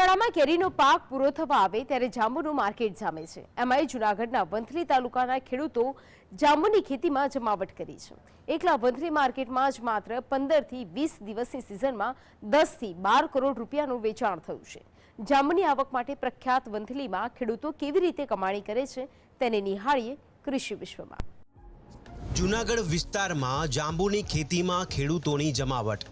શિયાળામાં કેરીનો પાક પૂરો થવા આવે ત્યારે જાંબુનું માર્કેટ જામે છે. એમાંય જૂનાગઢના વંથલી તાલુકાના ખેડૂતો જાંબુની ખેતીમાં જમાવટ કરી છે. એકલા વંથલી માર્કેટમાં જ માત્ર પંદરથી વીસ દિવસની સિઝનમાં દસથી બાર કરોડ રૂપિયાનું વેચાણ થયું છે. જાંબુની આવક માટે પ્રખ્યાત વંથલીમાં ખેડૂતો કેવી રીતે કમાણી કરે છે તેને નિહાળીએ કૃષિ વિશ્વમાં. જૂનાગઢ વિસ્તારમાં જાંબુની ખેતીમાં ખેડૂતોની જમાવટ.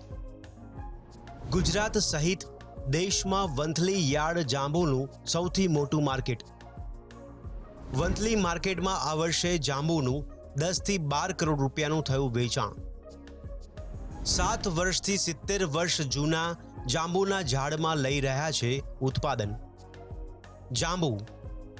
ગુજરાત સહિત દેશમાં વંથલી યાર્ડ જાંબુનું સૌથી મોટું માર્કેટ. વંથલી માર્કેટમાં આ વર્ષે જાંબુનું દસથી બાર કરોડ રૂપિયાનું થયું વેચાણ. સાત વર્ષથી સિત્તેર વર્ષ જૂના જાંબુના ઝાડમાં લઈ રહ્યા છે ઉત્પાદન. જાંબુ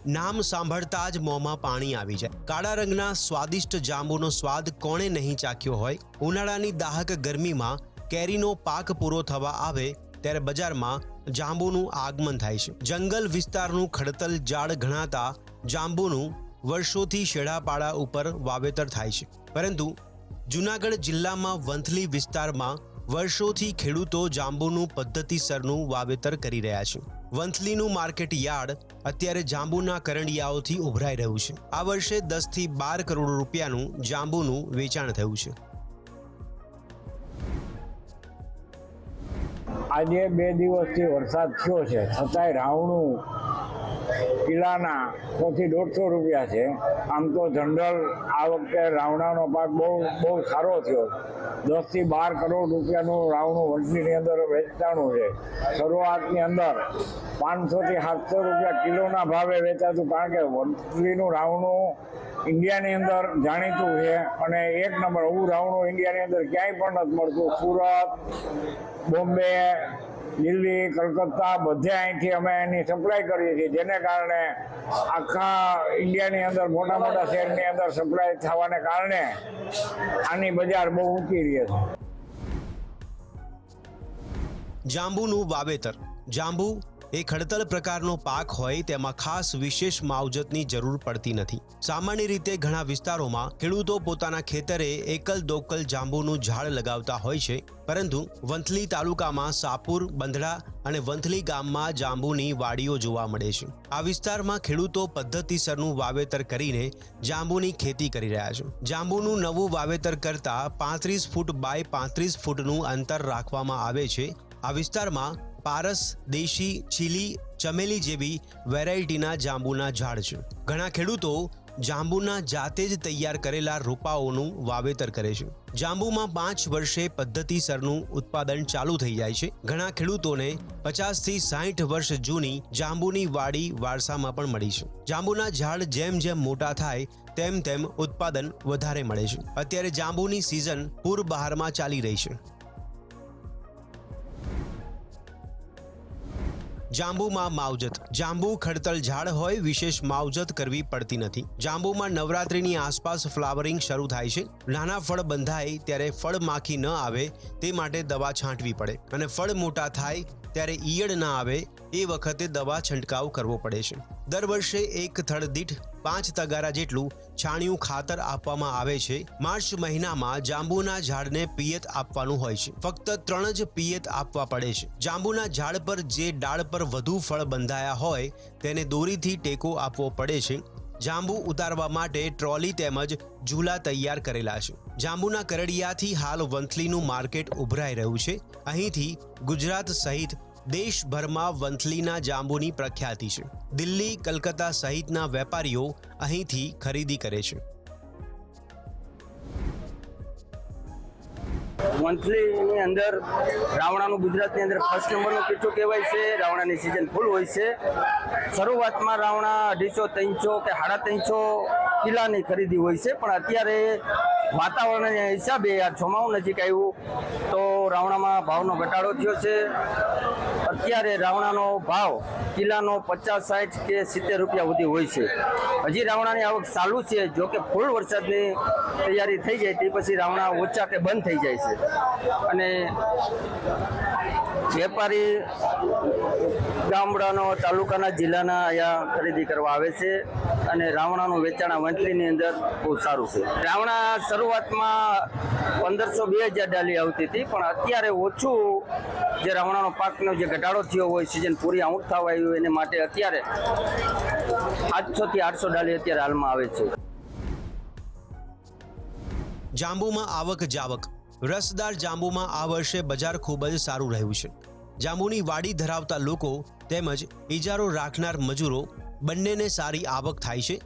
નામ સાંભળતા જ મોંમાં પાણી આવી જાય. કાળા રંગના સ્વાદિષ્ટ જાંબુનો સ્વાદ કોણે નહીં ચાખ્યો હોય? ઉનાળાની દાહક ગરમીમાં કેરીનો પાક પૂરો થવા આવે ત્યારે બજારમાં જાંબુનું આગમન થાય છે. જંગલ વિસ્તારનું ખડતલ ઝાડ ગણાતા જાંબુનું વર્ષોથી શેઢાપાડા ઉપર વાવેતર થાય છે. પરંતુ જૂનાગઢ જિલ્લામાં વંથલી વિસ્તારમાં વર્ષોથી ખેડૂતો જાંબુનું પદ્ધતિસરનું વાવેતર કરી રહ્યા છે. વંથલીનું માર્કેટ યાર્ડ અત્યારે જાંબુના કરંડિયાઓથી ઉભરાઈ રહ્યું છે. આ વર્ષે દસથી બાર કરોડ રૂપિયાનું જાંબુનું વેચાણ થયું છે. આજે બે દિવસથી વરસાદ થયો છે. છતાંય રાવણું કિલ્લાના સોથી દોઢસો રૂપિયા છે. આમ તો જનરલ આ વખતે રાવણાનો પાક બહુ બહુ સારો થયો. દસથી બાર કરોડ રૂપિયાનું રાવણું વંટલીની અંદર વેચાણું છે. શરૂઆતની અંદર પાંચસોથી સાતસો રૂપિયા કિલોના ભાવે વેચાતું કારણ કે વંટલીનું રાવણું ઇન્ડિયાની અંદર જાણીતું છે અને એક નંબર એવું રાવણું ઇન્ડિયાની અંદર ક્યાંય પણ નથી મળતું. સુરત, બોમ્બે, દિલ્હી, કલકત્તા બધે અહીંથી અમે એની સપ્લાય કરીએ છીએ. જેને કારણે આખા ઇન્ડિયાની અંદર મોટા મોટા શહેરની અંદર સપ્લાય થવાને કારણે આની બજાર બહુ ઊંચી રહે છે. જાંબુનું વાવેતર. જાંબુ એ ખડતલ પ્રકારનો પાક હોય તેમાં ખાસ વિશેષ માવજતની જરૂર પડતી નથી. સામાન્ય રીતે ઘણા વિસ્તારોમાં ખેડૂતો પોતાના ખેતરે એકલ દોકલ જાંબુનું ઝાડ લગાવતા હોય છે, પરંતુ વંથલી તાલુકામાં સાપુર, બંધડા અને વંથલી ગામમાં જાંબુની વાડીઓ જોવા મળે છે. આ વિસ્તારમાં ખેડૂતો પદ્ધતિસરનું વાવેતર કરીને જાંબુની ખેતી કરી રહ્યા છે. જાંબુનું નવું વાવેતર કરતા પાંત્રીસ ફૂટ બાય પાંત્રીસ ફૂટનું અંતર રાખવામાં આવે છે. આ વિસ્તારમાં પારસ, દેશી, ચીલી, ચમેલી જેવી વેરાયટીના જાંબુના ઝાડ છે. ઘણા ખેડૂતો જાંબુના જાતે જ તૈયાર કરેલા રોપાઓનું વાવેતર કરે છે. જાંબુમાં પાંચ વર્ષે પદ્ધતિસરનું ઉત્પાદન ચાલુ થઈ જાય છે. ઘણા ખેડૂતોને પચાસથી સાઠ વર્ષ જૂની જાંબુની વાડી વારસામાં પણ મળી છે. જાંબુના ઝાડ જેમ જેમ મોટા થાય, તેમ તેમ ઉત્પાદન વધારે મળે છે. અત્યારે જાંબુની સિઝન પૂર બહારમાં ચાલી રહી છે. જાંબુમાં માવજત. જાંબુ ખડતલ ઝાડ હોય વિશેષ માવજત કરવી પડતી નથી. જાંબુમાં નવરાત્રિની આસપાસ ફ્લાવરિંગ શરૂ થાય છે. નાના ફળ બંધાય ત્યારે ફળ માખી ન આવે તે માટે દવા છાંટવી પડે. અને ફળ મોટા થાય ત્યારે ઈયળ ના આવે એ વખતે દવા છંટકાવ કરવો પડે છે. દર વર્ષે એક થડ દીઠ પાંચ તગારા જેટલું છાણિયું ખાતર આપવામાં આવે છે. માર્ચ મહિનામાં જાંબુના ઝાડને પિયત આપવાનું હોય છે. ફક્ત ત્રણ જ પિયત આપવા પડે છે. જાંબુના ઝાડ પર જે ડાળ પર વધુ ફળ બંધાયા હોય તેને દોરીથી ટેકો આપવો પડે છે. જાંબુ ઉતારવા માટે ટ્રોલી તેમજ ઝૂલા તૈયાર કરેલા છે. જાંબુના કરડિયાથી હાલ વંથલીનું માર્કેટ ઉભરાઈ રહ્યું છે. અહીંથી ગુજરાત સહિત દેશભરમાં વંથલીના જાંબુની પ્રખ્યાતિ છે. દિલ્હી, કલકત્તા સહિતના વેપારીઓ અહીંથી ખરીદી કરે છે. મંથલીની અંદર રાવણાનું ગુજરાતની અંદર ફર્સ્ટ નંબરનું પીઠું કહેવાય છે? રાવણાની સિઝન ફૂલ હોય છે. શરૂઆતમાં રાવણા અઢીસો ત્રણસો કે સાડા ત્રણસો કિલ્લાની ખરીદી હોય છે, પણ અત્યારે વાતાવરણના હિસાબે આ ચોમાવું નજીક આવ્યું. તો રાવણામાં ભાવનો ઘટાડો થયો છે. અત્યારે રાવણાનો ભાવ કિલ્લાનો પચાસ સાઠ કે સિત્તેર રૂપિયા સુધી હોય છે. હજી રાવણાની આવક ચાલુ છે, જો કે ફૂલ વરસાદની તૈયારી થઈ જાય તે પછી રાવણા ઓછા કે બંધ થઈ જાય છે. અને વેપારી ગામડાનો તાલુકાના જિલ્લાના અહીંયા ખરીદી કરવા આવે છે અને રાવણાનું વેચાણ વંટલીની અંદર બહુ સારું છે. રાવણા શરૂઆતમાં પંદરસો બે હજાર ડાલી આવતી હતી, પણ અત્યારે ઓછું જે રાવણાનો પાકનો જે ઘટાડો થયો હોય સિઝન પૂરી આઉટ થવા આવ્યું, એને માટે અત્યારે સાતસો થી આઠસો ડાલી અત્યારે હાલમાં આવે છે. જાંબુમાં આવક જાવક. રસદાર જાંબુમાં આ વર્ષે બજાર ખૂબ જ સારું રહ્યું છે. જાંબુની વાડી ધરાવતા લોકો તેમજ ઇજારો રાખનાર મજૂરો બંનેને સારી આવક થાય છે.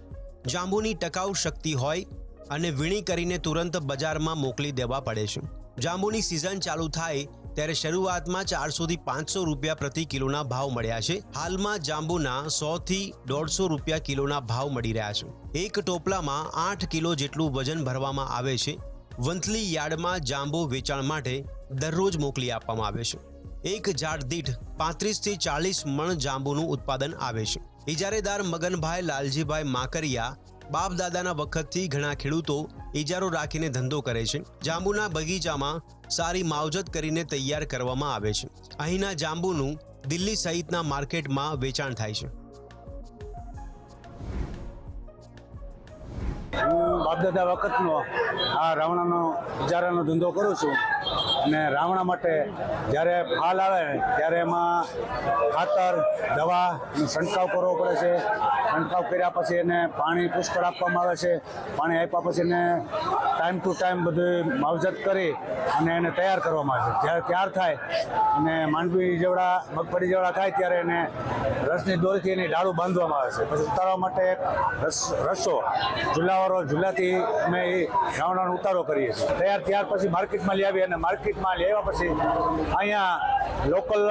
જાંબુની ટકાઉ શક્તિ હોય અને વીણી કરીને તુરંત બજારમાં મોકલી દેવા પડે છે. જાંબુની સિઝન ચાલુ થાય ત્યારે શરૂઆતમાં ચારસોથી પાંચસો રૂપિયા પ્રતિ કિલોના ભાવ મળ્યા છે. હાલમાં જાંબુના સોથી દોઢસો રૂપિયા કિલોના ભાવ મળી રહ્યા છે. એક ટોપલામાં આઠ કિલો જેટલું વજન ભરવામાં આવે છે. વંથલી યાર્ડમાં જાંબુ વેચાણ માટે દરરોજ મોકલી આપવામાં આવે છે. એક ઝાડ દીઠ પાંત્રીસથી ચાલીસ મણ જાંબુનું ઉત્પાદન આવે છે. ઇજારેદાર મગનભાઈ લાલજીભાઈ માકરિયા બાપ દાદાના વખતથી ઘણા ખેડૂતો ઇજારો રાખીને ધંધો કરે છે. જાંબુના બગીચામાં સારી માવજત કરીને તૈયાર કરવામાં આવે છે. અહીંના જાંબુનું દિલ્હી સહિતના માર્કેટમાં વેચાણ થાય છે. હું બાપદાદા વખતનો આ રાવણાનો જારાનો ધંધો કરું છું. અને રાવણા માટે જ્યારે ફાલ આવે ત્યારે એમાં ખાતર, દવા છંટકાવ કરવો પડે છે. છંટકાવ કર્યા પછી એને પાણી પુષ્કળ આપવામાં આવે છે. પાણી આપ્યા પછી એને ટાઈમ ટુ ટાઈમ બધું માવજત કરી અને એને તૈયાર કરવામાં આવે છે. જ્યારે તૈયાર થાય અને માંડવી જેવડા, મગફળી જેવડા થાય ત્યારે એને રસની દોરીથી એની ડાળું બાંધવામાં આવે છે. પછી ઉતારવા માટે રસ, રસો ઝુલાવાળો ઝુલાથી અમે એ રાવણાનો ઉતારો કરીએ છીએ. તૈયાર ત્યાર પછી માર્કેટમાં લઈ આવીએ અને માર્કેટમાં લઈ આવ્યા પછી અહીંયા લોકલ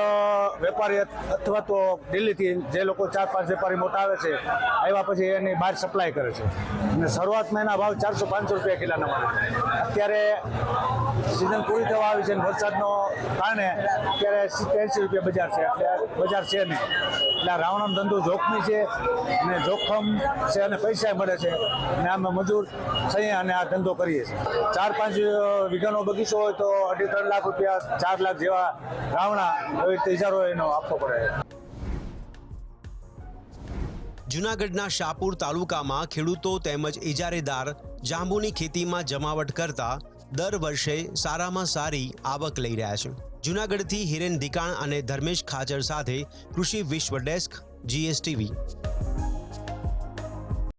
વેપારી અથવા તો દિલ્હીથી જે લોકો ચાર પાંચ વેપારી મોટા આવે છે, આવ્યા પછી એની બહાર સપ્લાય કરે છે. અને શરૂઆતમાં એના ભાવ ચારસો પાંચસો રૂપિયા કિલોના મળે અત્યારે સિઝન પૂરી થવા આવી છે વરસાદનો કારણે અત્યારે એંસી રૂપિયા બજાર છે. એટલે બજાર છે નહીં. એટલે રાવણાનો ધંધો જોખમી છે અને જોખમ છે અને પૈસા મળે છે. અને અમે મજૂર થઈએ અને આ ધંધો કરીએ છીએ. ચાર પાંચ વીઘાનો બગીચો હોય તો અઢી ત્રણ લાખ રૂપિયા, ચાર લાખ જેવા રાવણા એવી રીતે ઇજારો એનો આપવો પડે. જુનાગઢના શાપુર તાલુકામાં ખેડૂતો તેમજ ઇજારેદાર જાંબુની ખેતીમાં જમાવટ કરતા દર વર્ષે સારામાં સારી આવક લઈ રહ્યા છે. જૂનાગઢથી હિરેન દિકાણ અને ધર્મેશ ખાચર સાથે કૃષિ વિશ્વ ડેસ્ક જીએસટીવી